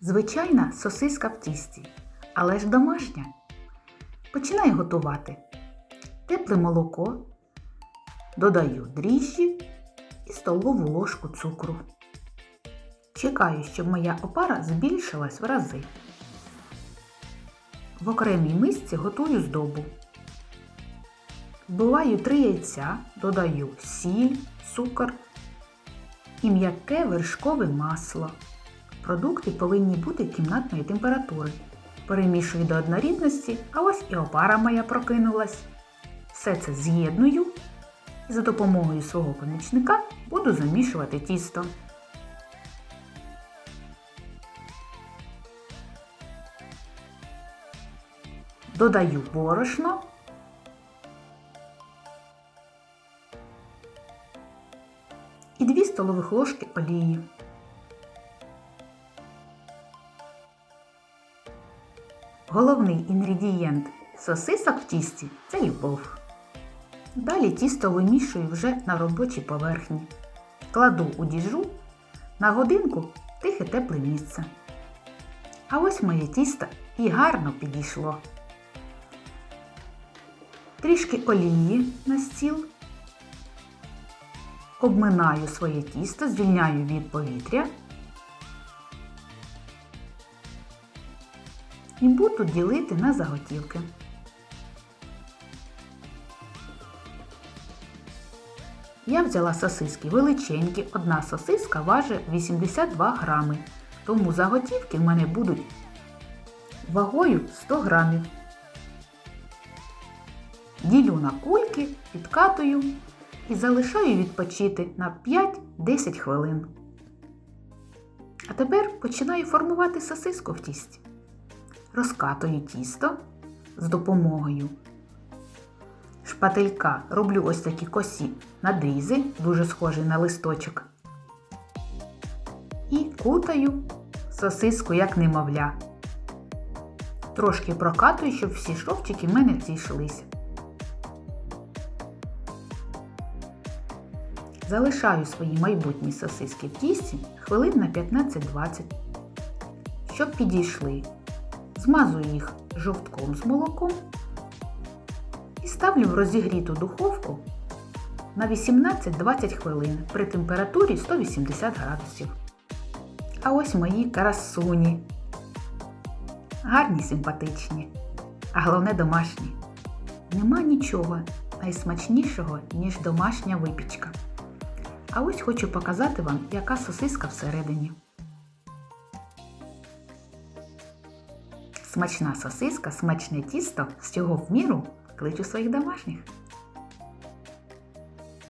Звичайна сосиска в тісті, але ж домашня. Починаю готувати. Тепле молоко, додаю дріжджі і столову ложку цукру. Чекаю, щоб моя опара збільшилась в рази. В окремій мисці готую здобу. Вбиваю 3 яйця, додаю сіль, цукор і м'яке вершкове масло. Продукти повинні бути кімнатної температури. Перемішую до однорідності, а ось і опара моя прокинулась. Все це з'єдную і за допомогою свого помічника буду замішувати тісто. Додаю борошно. І 2 столових ложки олії. Головний інгредієнт сосисок в тісті це любов. Далі тісто вимішую вже на робочій поверхні. Кладу у діжу на годинку тихе тепле місце. А ось моє тісто і гарно підійшло. Трішки олії на стіл. Обминаю своє тісто, звільняю від повітря. І буду ділити на заготівки. Я взяла сосиски величенькі, одна сосиска важить 82 грами, тому заготівки в мене будуть вагою 100 грамів. Ділю на кульки, підкатую і залишаю відпочити на 5-10 хвилин. А тепер починаю формувати сосиску в тісті. Розкатую тісто з допомогою шпателька роблю ось такі косі надрізи, дуже схожі на листочок. І кутаю сосиску як немовля. Трошки прокатую, щоб всі шовчики в мене зійшлися. Залишаю свої майбутні сосиски в тісті хвилин на 15-20, щоб підійшли. Змазую їх жовтком з молоком і ставлю в розігріту духовку на 18-20 хвилин при температурі 180 градусів. А ось мої красуні. Гарні, симпатичні, а головне домашні. Нема нічого найсмачнішого, ніж домашня випічка. А ось хочу показати вам, яка сосиска всередині. Смачна сосиска, смачне тісто, з цього в міру кличу своїх домашніх.